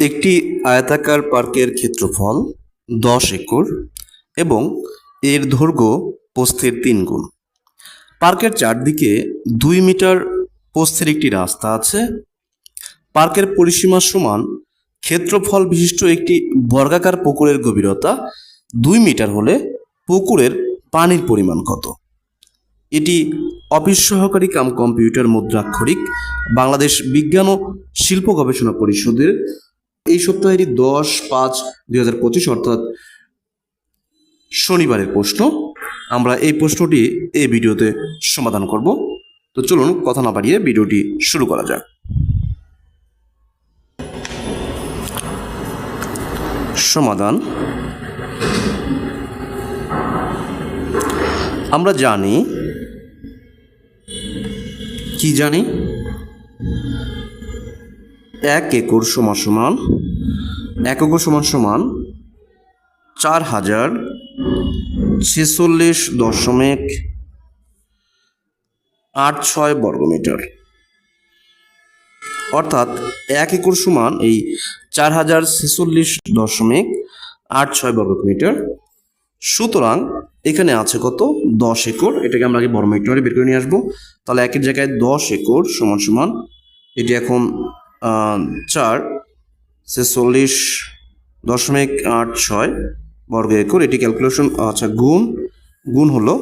একটি আয়তাকার পার্কের ক্ষেত্রফল দশ একর এবং এর দৈর্ঘ্য প্রস্থের তিন গুণ। পার্কের চারদিকে দুই মিটার প্রস্থের একটি রাস্তা আছে। পার্কের পরিসীমা সমান ক্ষেত্রফল বিশিষ্ট একটি বর্গাকার পুকুরের গভীরতা দুই মিটার হলে পুকুরের পানির পরিমাণ কত? এটি অফিস সহকারী কাম কম্পিউটার মুদ্রাক্ষরিক বাংলাদেশ বিজ্ঞান ও শিল্প গবেষণা পরিষদের এই সপ্তাহেরই দশ পাঁচ দুই হাজার পঁচিশ, অর্থাৎ শনিবারের প্রশ্ন। আমরা এই প্রশ্নটি এই ভিডিওতে সমাধান করব। তো চলুন কথা না বাড়িয়ে ভিডিওটি শুরু করা যাক। সমাধান। আমরা জানি, কি জানি? এক একর সমান সমান, এক একর সমান সমান চার হাজার ছেচল্লিশ দশমিক আট ছয় বর্গমিটার। অর্থাৎ এক একর সমান এই চার হাজার ছেচল্লিশ দশমিক আট ছয় বর্গমিটার। সুতরাং এখানে আছে কত? দশ একর এটাকে আমরা আগে বর্গমিটারে বের করে নিয়ে আসব। তাহলে একের জায়গায় দশ একর সমান সমান, এটি এখন চার ছেচল্লিশ দশমিক আট ছয় বর্গ একর। এটি ক্যালকুলেশন আচ্ছা গুণ গুণ হলো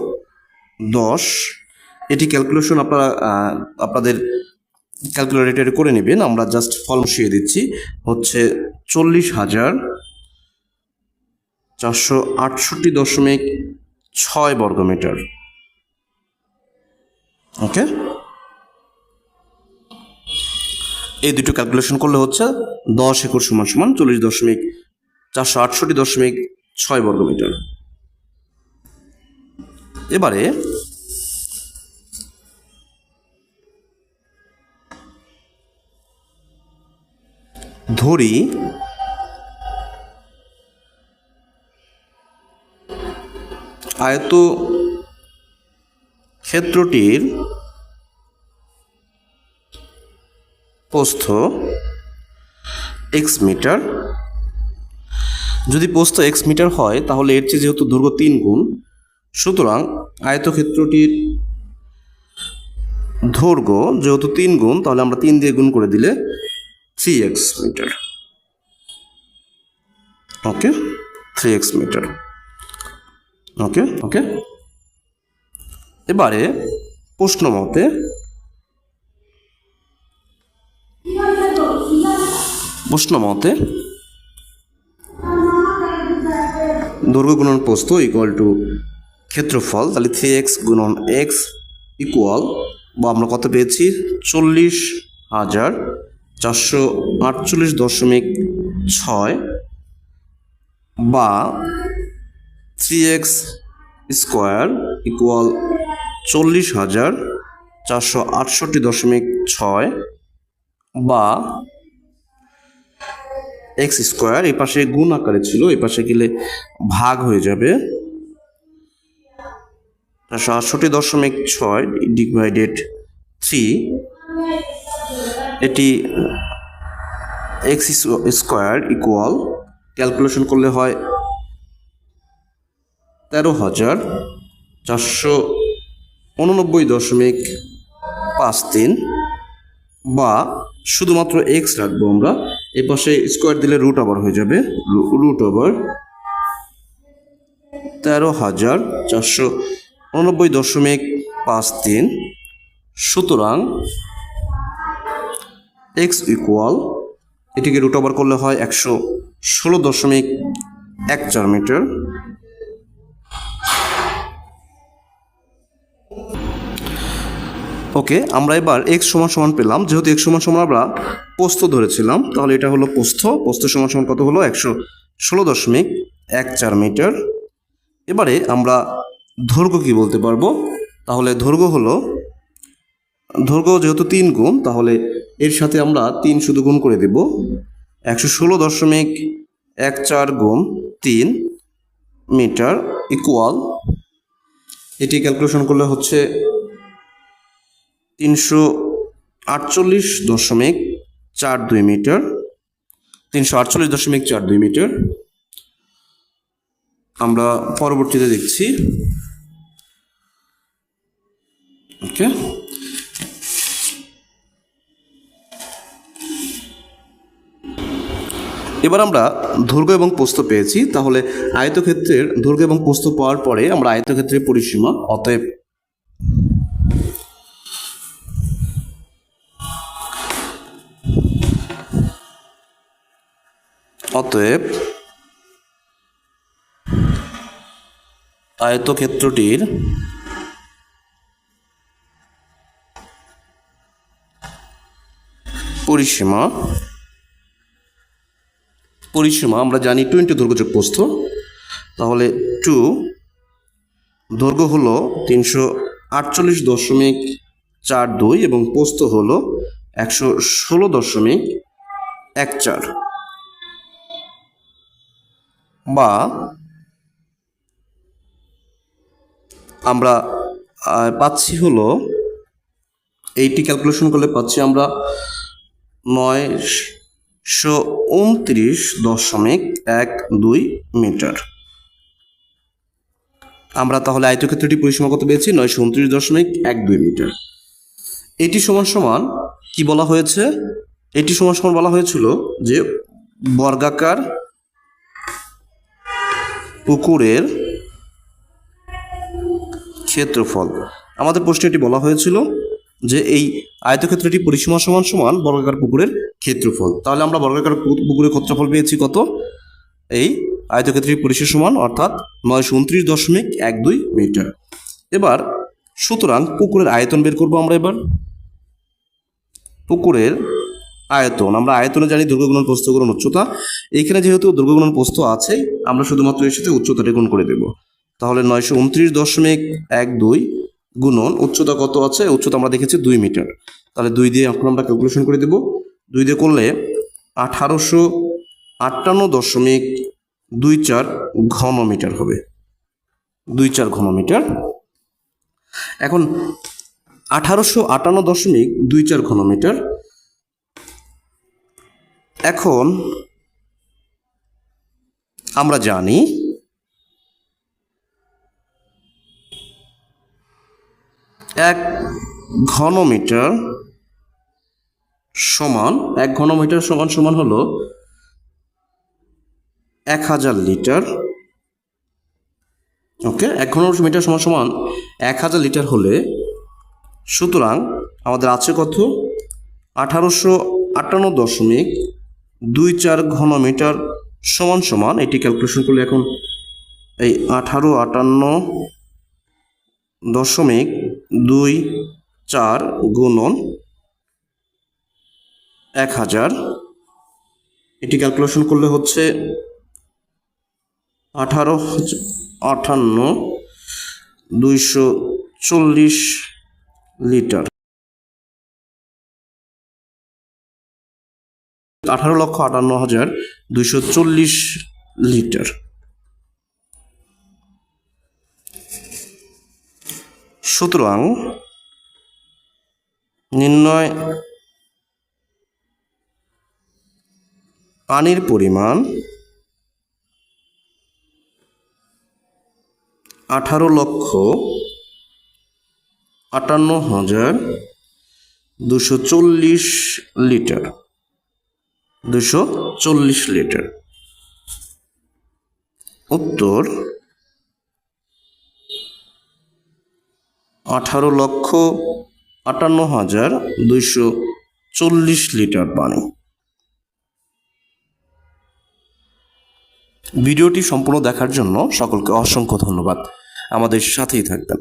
দশ। এটি ক্যালকুলেশন আপনারা আপনাদের ক্যালকুলেটরে করে নেবেন। আমরা জাস্ট ফল বসিয়ে দিচ্ছি। হচ্ছে চল্লিশ হাজার চারশো আটষট্টি দশমিক ছয় বর্গমিটার। ওকে এই দুটো ক্যালকুলেশন করলে হচ্ছে দশ একর সমান সমান চল্লিশ দশমিক চারশো আটষট্টি দশমিক ছয় বর্গমিটার। এবারে ধরি আয়ত ক্ষেত্রটির প্রস্থ এক্স মিটার। যদি প্রস্থ এক্স মিটার হয়, তাহলে এর চেয়ে যেহেতু দৈর্ঘ্য তিন গুণ, সুতরাং আয়তক্ষেত্রটির দৈর্ঘ্য যেহেতু তিন গুণ, তাহলে আমরা তিন দিয়ে গুণ করে দিলে three X metre. Okay? Three X metre. Okay? Okay? এবারে প্রশ্ন মতে প্রশ্ন মতে দৈর্ঘ্য গুণন প্রস্থ ইকুয়াল টু ক্ষেত্রফল, তাহলে থ্রি এক্স গুণন এক্স ইকুয়াল বা আমরা কত পেয়েছি? চল্লিশ হাজার চারশো আটচল্লিশ দশমিক ছয়, বা থ্রি এক্স স্কোয়ার ইকুয়াল চল্লিশ হাজার চারশো আটষট্টি দশমিক ছয়, বা এক্স স্কোয়ার, এই পাশে গুণ আকারে ছিল, এই পাশে গেলে ভাগ হয়ে যাবে। আটষট্টি দশমিক ছয় ডিভাইডেড থ্রি, এটি এক্স স্কোয়ার ইকুয়াল ক্যালকুলেশন করলে হয় তেরো হাজার চারশো উননব্বই দশমিক পাঁচ তিন। বা শুধুমাত্র এক্স রাখব আমরা, এ পাশে স্কোয়ার দিলে রুট ওভার হয়ে যাবে রুট ওভার তেরো হাজার চারশো উননব্বই দশমিক পাঁচ তিন। সুতরাং এক্স ইকুয়াল এটিকে রুট ওভার করলে হয় একশো ষোলো দশমিক এক চার মিটার ওকে, আমরা এবার এক্স সমান সমান পেলাম। যেহেতু এক্স সমান সমান আমরা পোস্ত ধরেছিলাম, তাহলে এটা হলো পোস্ত। পোস্ত সমান সমান কত হলো? একশো ষোলো দশমিক এক চার মিটার। এবারে আমরা দৈর্ঘ্য কি বলতে পারব? তাহলে দৈর্ঘ্য হলো, দৈর্ঘ্য যেহেতু তিন গুণ, তাহলে এর সাথে আমরা তিন শুধু গুণ করে দেব। একশো ষোলো দশমিক এক চার গুণ তিন মিটার ইকুয়াল এটি ক্যালকুলেশন করলে হচ্ছে তিনশো আটচল্লিশ দশমিক চার দুই মিটার। তিনশো আটচল্লিশ দশমিক চার দুই মিটার। আমরা পরবর্তীতে দেখছি। ওকে। এবার আমরা দৈর্ঘ্য এবং প্রস্থ পেয়েছি। তাহলে আয়তক্ষেত্রের দৈর্ঘ্য এবং প্রস্থ পাওয়ার পরে আমরা আয়তক্ষেত্রের পরিসীমা, অতএব অতএব আয়তক্ষেত্রটির পরিসীমা পরিসীমা, আমরা জানি টোয়েন্টি দৈর্ঘ্য যোগ প্রস্থ। তাহলে টু দৈর্ঘ্য হলো তিনশো আটচল্লিশ দশমিক চার দুই এবং প্রস্থ হলো একশো ষোলো দশমিক এক চার। বা আমরা পাচ্ছি হলো, এইটি ক্যালকুলেশন করলে পাচ্ছি আমরা নয়শো উনত্রিশ দশমিক এক দুই মিটার। আমরা তাহলে আয়তক্ষেত্রটি পরিসীমা কত পেয়েছি নয়শো উনত্রিশ দশমিক এক দুই মিটার। এটি সমান সমান কি বলা হয়েছে? এটি সমান সমান বলা হয়েছিল যে বর্গাকার পুকুরের ক্ষেত্রফল। আমাদের প্রশ্নে এটি বলা হয়েছিল যে এই আয়তক্ষেত্রটি পরিসীমা সমান সমান বর্গাকার পুকুরের ক্ষেত্রফল। তাহলে আমরা বর্গাকার পুকুরের ক্ষেত্রফল পেয়েছি কত? এই আয়তক্ষেত্রটির পরিসীমা সমান অর্থাৎ নয়শো উনত্রিশ দশমিক এক দুই মিটার। এবার সুতরাং পুকুরের আয়তন বের করব আমরা এবার। পুকুরের আয়তন, আমরা আয়তনে জানি দৈর্ঘ্য গুণন প্রস্থ গুণন উচ্চতা। এইখানে যেহেতু দৈর্ঘ্য গুণন প্রস্থ আছে আমরা শুধুমাত্র এর সাথে উচ্চতাটি গুণ করে দেব। তাহলে নয়শো উনত্রিশ দশমিক এক দুই গুণন, উচ্চতা কত আছে? উচ্চতা আমরা দেখেছি দুই মিটার। তাহলে দুই দিয়ে এখন আমরা ক্যালকুলেশন করে দেব। দুই দিয়ে করলে আঠারোশো আটান্ন দশমিক দুই চার ঘন মিটার হবে। দুই চার ঘন মিটার এখন আঠারোশো আটান্ন দশমিক দুই চার ঘন মিটার এখন আমরা জানি এক ঘনমিটার সমান, এক ঘনমিটার সমান সমান হলো এক হাজার লিটার। ওকে, এক ঘনমিটার সমান সমান এক হাজার লিটার হলে সুতরাং আমাদের আছে কত? আঠারোশো আটান্ন দশমিক দুই চার ঘনমিটার সমান সমান, এটি ক্যালকুলেশন করলে এখন এই আঠারো আটান্ন দশমিক দুই চার গুণন এক হাজার। এটি ক্যালকুলেশন করলে হচ্ছে আঠারো আটান্ন দুইশো চল্লিশ লিটার। আঠারো লক্ষ আটান্ন হাজার দুইশো চল্লিশ লিটার। সুতরাং নির্ণয় পানির পরিমাণ আঠারো লক্ষ আটান্ন হাজার দুশো চল্লিশ লিটার। দুশো চল্লিশ লিটার। উত্তর, আঠারো লক্ষ আটান্ন হাজার দুইশো চল্লিশ লিটার পানি। ভিডিওটি সম্পূর্ণ দেখার জন্য সকলকে অসংখ্য ধন্যবাদ। আমাদের সাথেই থাকবেন।